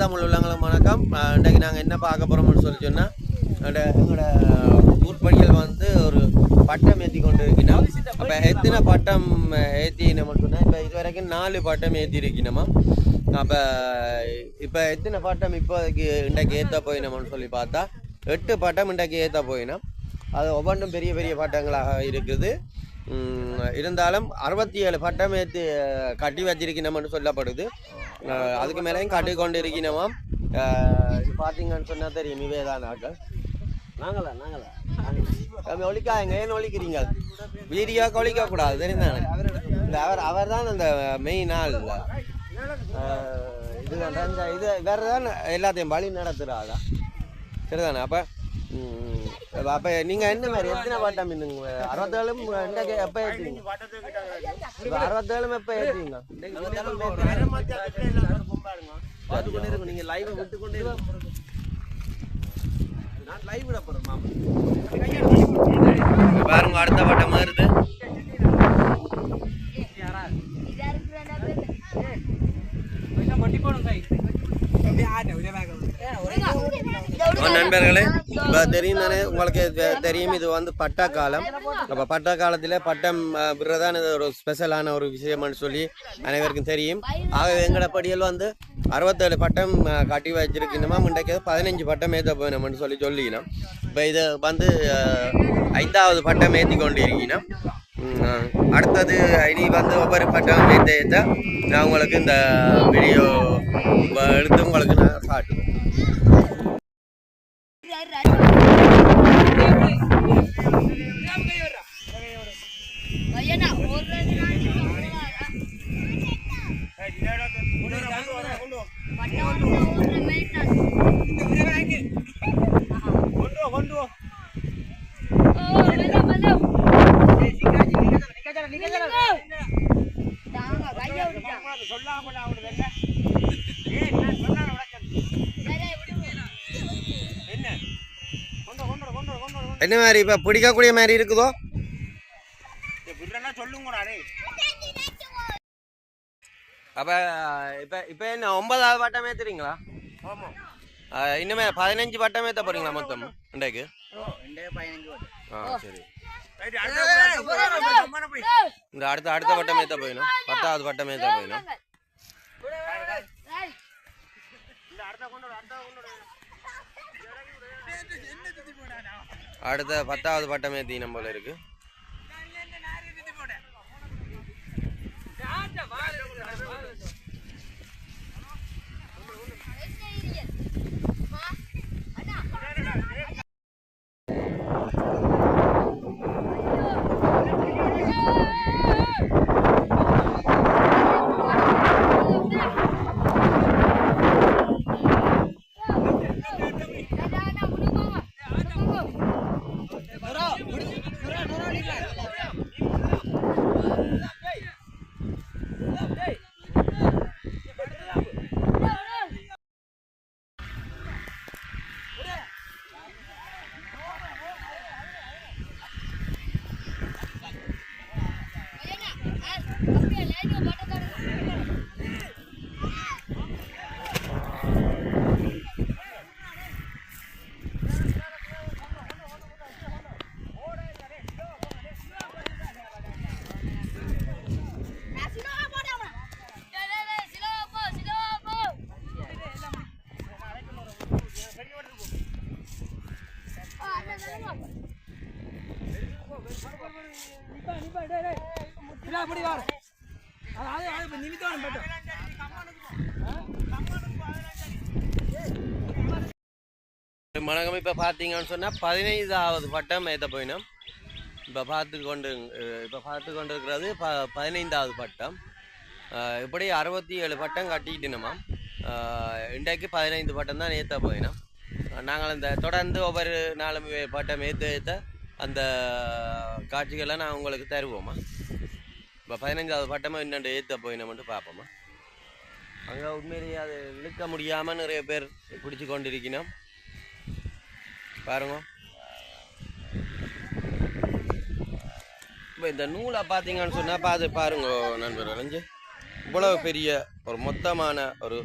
தமிழ் உள்ளவங்களும் வணக்கம். இன்றைக்கு நாங்கள் என்ன பார்க்க போகிறோம்னு சொல்லி சொன்னால் எங்களோட ஊர்படிகள் வந்து ஒரு பட்டம் ஏற்றி கொண்டு இருக்கணும் அப்போ எத்தனை பட்டம் ஏற்றினோம்னு சொன்னால் இப்போ இது வரைக்கும் நாலு பட்டம் ஏற்றி இருக்கணுமா அப்போ இப்போ எத்தனை பட்டம் இப்போதைக்கு இன்றைக்கு ஏற்ற போயினோம்னு சொல்லி பார்த்தா எட்டு பட்டம் இன்றைக்கு ஏற்ற போயினோம். அது ஒவ்வொன்றும் பெரிய பெரிய பட்டங்களாக இருக்குது. இருந்தாலும் அறுபத்தி ஏழு பட்டம் ஏற்றி கட்டி வச்சிருக்கணும்னு சொல்லப்படுது. அதுக்கு மேலேயும் கட்டி கொண்டு இருக்கணுமாம் இது பார்த்தீங்கன்னு சொன்னால் தெரியும் இவே தான் நாட்கள். நாங்களா நாங்களா நம்ம ஒழிக்காங்க ஏன் ஒழிக்கிறீங்க வீடியோக்கு ஒழிக்க கூடாது தெரியுதானே இந்த அவர் அவர் தான் அந்த மெயின் ஆள் அஹ், இது இந்த இது வேறு தான் எல்லாத்தையும் வழி நடத்துகிறாளா சரிதானே அப்போ? அப்போ நீங்கள் என்ன மாதிரி எத்தனை பாட்டம் இன்னுங்க அறுபத்தேழும் இன்றைக்கு எப்போ ஏற்றுவீங்க அறுபத்தேழும் எப்போ ஏற்றுவீங்க பார்த்து கொண்டே இருக்கும் நீங்கள் லைவை விட்டு கொண்டே நான் லைவ் விட போகிறேன் மாமா பாருங்க அடுத்த பட்டம் வருது ஆ, நண்பர்களே இப்போ தெரியும் தானே உங்களுக்கு தெ- தெரியும் இது வந்து பட்டா காலம். அப்போ பட்டா காலத்தில் பட்டம் விடுறதான் இது ஒரு ஸ்பெஷலான ஒரு விஷயம்னு சொல்லி அனைவருக்கும் தெரியும். ஆக எங்களோட படியில் வந்து அறுபத்தேழு பட்டம் கட்டி வச்சிருக்கணுமா முண்டைக்கு பதினஞ்சு பட்டம் ஏற்ற போயினோம்னு சொல்லி சொல்லிக்கணும் இப்போ இது வந்து ஐந்தாவது பட்டம் ஏற்றி கொண்டு இருக்கணும் அடுத்தது இனி வந்து ஒவ்வொரு பட்டம் ஏற்ற ஏற்ற நான் உங்களுக்கு இந்த வீடியோ எடுத்து உங்களுக்கு நான் காட்டுவேன். பையனா ஒரு விடுங்க என்ன? மாதிரி இப்போ பிடிக்கக்கூடிய மாதிரி இருக்குதோ? அப்போ இப்போ இப்போ என்ன ஒன்பதாவது பட்டம் ஏற்றுறீங்களா இன்னுமே பதினஞ்சு பட்டம் ஏற்ற போறீங்களா மொத்தம் இன்றைக்கு? ஆ சரி. இந்த அடுத்த அடுத்த பட்டம் ஏற்ற போயிடும் பத்தாவது பட்டம் ஏற்ற போயிடும் அடுத்த பத்தாவது பட்டமே தீனம் போல இருக்கு வணக்கம். இப்போ பார்த்தீங்கன்னு சொன்னால் பதினைந்தாவது பட்டம் ஏற்ற போயினோம். இப்போ பார்த்து கொண்டு இப்போ பார்த்து கொண்டு இருக்கிறது ப பதினைந்தாவது பட்டம். இப்படி அறுபத்தி ஏழு பட்டம் கட்டிக்கிட்டுனோமா. இன்றைக்கு பதினைந்து பட்டம் தான் ஏற்ற போயினோம். நாங்கள் இந்த தொடர்ந்து ஒவ்வொரு நாளும் பட்டம் ஏற்ற ஏற்ற அந்த காட்சிகளை நான் உங்களுக்கு தருவோமா. இப்போ பதினஞ்சாவது பட்டமாக இன்னொன்று ஏற்ற மட்டும் பார்ப்போமா அங்கே உண்மையிலேயே அது இழுக்க முடியாமல் நிறைய பேர் பிடிச்சி கொண்டிருக்கணும் பாருங்க இப்போ இந்த நூலை பார்த்தீங்கன்னு சொன்னால் பார்த்து பாருங்க நண்பர் அலைஞ்சு இவ்வளவு பெரிய ஒரு மொத்தமான ஒரு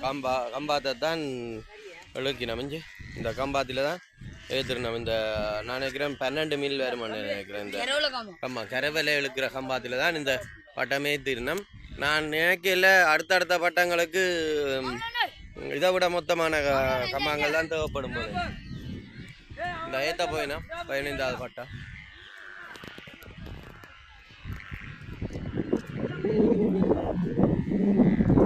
கம்பா கம்பாத்தை தான் இழுக்கினோம் இஞ்சி இந்த கம்பாத்தில் தான் ஏற்றுனோம் இந்த நான் நினைக்கிறேன் பன்னெண்டு மீல் வருமானு நினைக்கிறேன் இந்த ஆமாம் கரவலை இழுக்கிற கம்பாத்தில் தான் இந்த பட்டமே திருநம் நான் நினைக்கல அடுத்தடுத்த பட்டங்களுக்கு இதை விட மொத்தமான க- கம்பாங்கள் தான் தேவைப்படும் போது இந்த ஏத்த போயினா பதினைந்தாவது பட்டம். Thank you.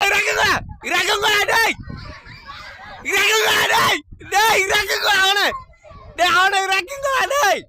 இறக்குங்க இறக்குங்க டேய் இறக்குங்க டேய் டேய் இறக்குங்க அவனை டேய் அவனை இறக்குங்க டேய்